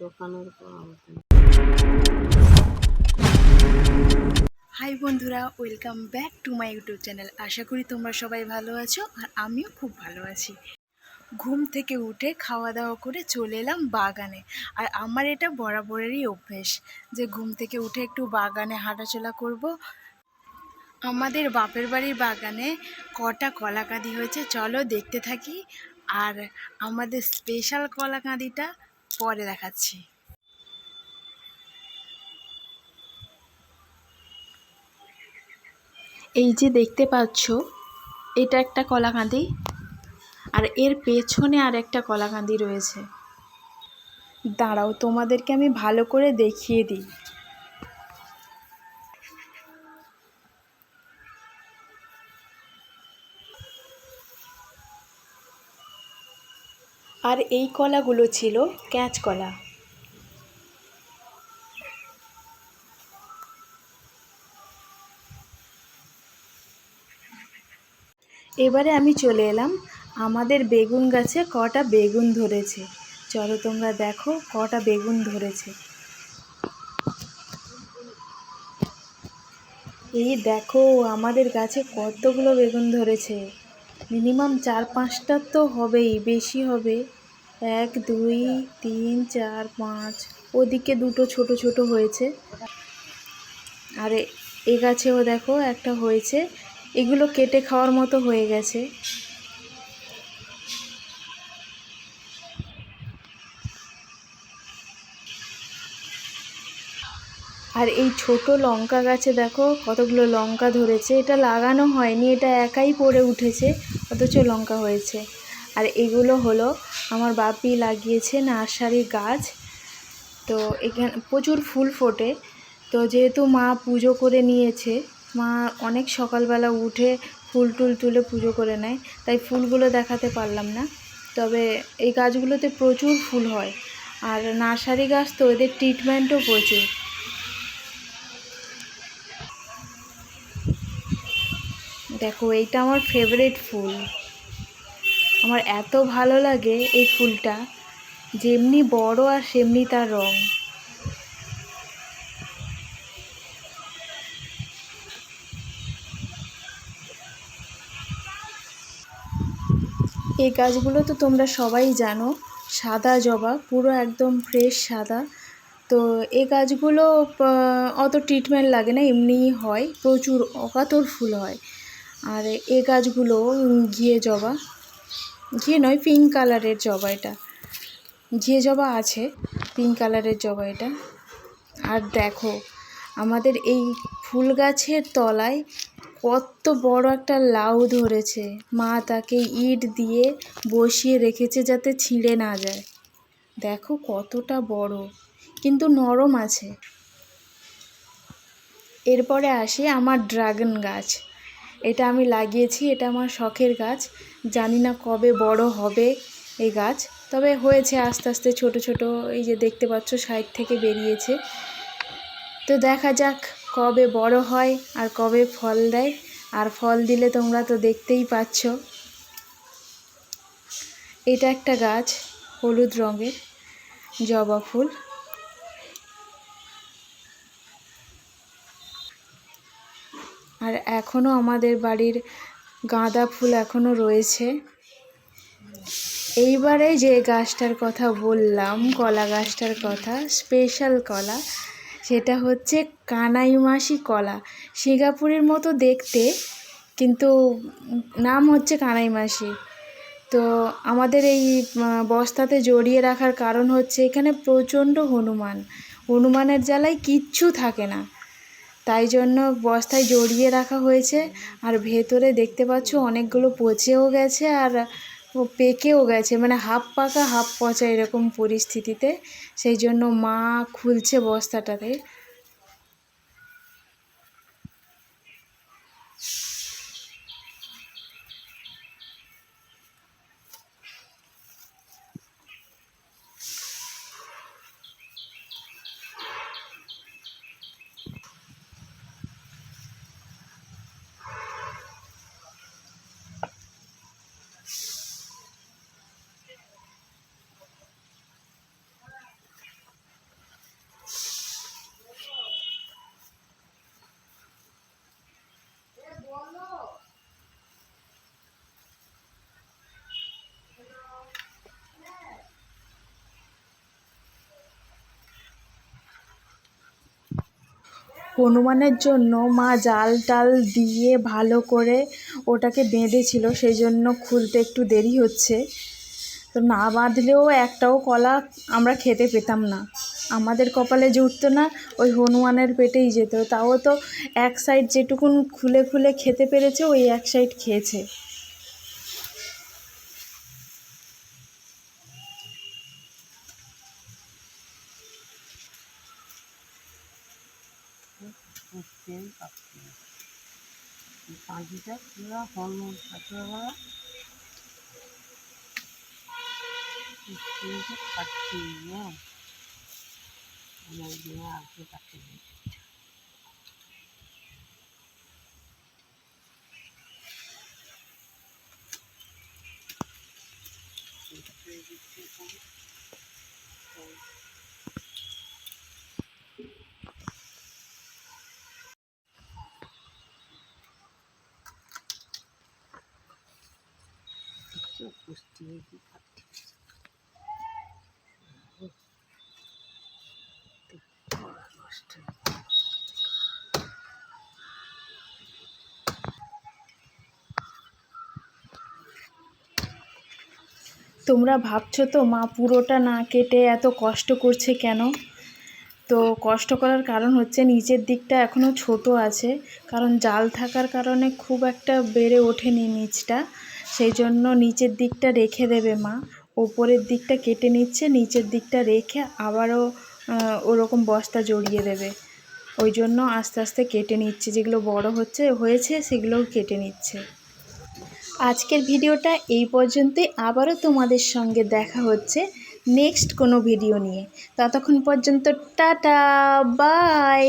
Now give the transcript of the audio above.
দোকানের হাই বন্ধুরা welcome back to my YouTube channel আশা করি তোমরা সবাই ভালো আছো আর আমিও খুব ভালো আছি। ঘুম থেকে উঠে খাওয়া দাওয়া করে চলে এলাম বাগানে। আর আমার এটা বরাবরেরই অভ্যেস যে ঘুম থেকে উঠে একটু বাগানে হাঁটাচলা করব। আমাদের বাপের বাড়ির বাগানে কটা কলা কাঁদি হয়েছে, চলো দেখতে থাকি। আর আমাদের স্পেশাল কলা কাঁদিটা পরে দেখাচ্ছি। এই যে দেখতে পাচ্ছ, এটা একটা কলাকাঁদি। আর এর পেছনে আর একটা কলাকাঁদি রয়েছে। দাঁড়াও, তোমাদেরকে আমি ভালো করে দেখিয়ে দিই। আর এই কলাগুলো ছিল ক্যাঁচ কলা। এবারে আমি চলে এলাম। আমাদের বেগুন গাছে কটা বেগুন ধরেছে? চলো তোমরা দেখো কটা বেগুন ধরেছে। এই দেখো, আমাদের গাছে কতগুলো বেগুন ধরেছে। মিনিমাম চার পাঁচটা তো হবেই, বেশি হবে। এক, দুই, তিন, চার, পাঁচ, ওদিকে দুটো ছোট ছোট হয়েছে। আর, এ- গাছেও দেখো একটা হয়েছে। এগুলো কেটে খাওয়ার মতো হয়ে গেছে। আর এই ছোট লঙ্কা গাছে দেখো কতগুলো লঙ্কা ধরেছে। এটা লাগানো হয়নি, এটা একাই পড়ে উঠেছে। অথচ লঙ্কা হয়েছে। আর এগুলো হলো আমার বাপি লাগিয়েছে নার্সারি গাছ। তো এখানে প্রচুর ফুল ফোটে। তো যেহেতু মা পুজো করে নিয়েছে, মা অনেক সকালবেলা উঠে ফুল টুল তুলে পুজো করে নেয়, তাই ফুলগুলো দেখাতে পারলাম না। তবে এই গাছগুলোতে প্রচুর ফুল হয়। আর নার্সারি গাছ তো এদের ট্রিটমেন্টও প্রচুর। দেখো, এইটা আমার ফেভারিট ফুল। আমার এত ভালো লাগে এই ফুলটা। যেমনি বড় আর সেমনি তার রং। এই গাছগুলো তো তোমরা সবাই জানো, সাদা জবা, পুরো একদম ফ্রেশ সাদা। তো এই গাছগুলো অত ট্রিটমেন্ট লাগে না, এমনিই হয়, প্রচুর অকাতর ফুল হয়। আর এ গাছগুলো ঘিয়ে জবা, ঘিয়ে নয় পিঙ্ক কালারের জবা এটা। ঘিয়ে জবা আছে পিঙ্ক কালারের জবা এটা। আর দেখো, আমাদের এই ফুল গাছের তলায় কত বড় একটা লাউ ধরেছে। মা তাকে ইট দিয়ে বসিয়ে রেখেছে যাতে ছিঁড়ে না যায়। দেখো কতটা বড়, কিন্তু নরম আছে। এরপরে আসে আমার ড্রাগন গাছ। এটা আমি লাগিয়েছি, এটা আমার শখের গাছ। জানি না কবে বড় হবে এই গাছ, তবে হয়েছে আস্তে আস্তে ছোট ছোট, এই যে দেখতে পাচ্ছ সাইড থেকে বেরিয়েছে। তো দেখা যাক কবে বড় হয় আর কবে ফল দেয়। আর ফল দিলে তোমরা তো দেখতেই পাচ্ছ। এটা একটা গাছ, হলুদ রঙের জবা ফুল। আর এখনও আমাদের বাড়ির গাঁদা ফুল এখনও রয়েছে। এইবারে যে গাছটার কথা বললাম, কলা গাছটার কথা স্পেশাল কলা, সেটা হচ্ছে কানাইমাসি কলা। সিঙ্গাপুরের মতো দেখতে, কিন্তু নাম হচ্ছে কানাইমাসি। তো আমাদের এই বস্তাতে জড়িয়ে রাখার কারণ হচ্ছে এখানে প্রচণ্ড হনুমান। হনুমানের জ্বালায় কিচ্ছু থাকে না। জন্য বস্তায় জড়িয়ে রাখা হয়েছে। আর ভেতরে দেখতে পাচ্ছ অনেকগুলো পচেও গেছে আর পেকেও গেছে। মানে হাফ পাকা, হাফ পচা এরকম পরিস্থিতিতে। সেই জন্য মা খুলছে বস্তাটাতে। হনুমানের জন্য মা জাল টাল দিয়ে ভালো করে ওটাকে বেঁধেছিল সেই জন্য খুলতে একটু দেরি হচ্ছে। তো না বাঁধলেও একটাও কলা আমরা খেতে পেতাম না। আমাদের কপালে জুটতো না, ওই হনুমানের পেটেই যেত। তাও তো এক সাইড যেটুকুন খুলে খুলে খেতে পেরেছে, ওই এক সাইড খেয়েছে। বুঝতেই পারছি না কাঁচিটা পুরো কিন্তু খাচ্ছি দিনে আগে তোমরা ভাবছ তো, মা পুরোটা না কেটে এত কষ্ট করছে কেন? তো কষ্ট করার কারণ হচ্ছে নিচের দিকটা এখনও ছোট আছে, কারণ জাল থাকার কারণে খুব একটা বেড়ে ওঠেনি নিচটা। সেই জন্য নিচের দিকটা রেখে দেবে মা। ওপরের দিকটা কেটে নিচ্ছে, নিচের দিকটা রেখে আবারও ওরকম বস্তা জড়িয়ে দেবে। ওই জন্য আস্তে আস্তে কেটে নিচ্ছে। যেগুলো বড় হচ্ছে, হয়েছে, সেগুলোও কেটে নিচ্ছে। আজকের ভিডিওটা এই পর্যন্তই। আবারও তোমাদের সঙ্গে দেখা হচ্ছে নেক্সট কোনো ভিডিও নিয়ে। ততক্ষণ পর্যন্ত টাটা, বাই।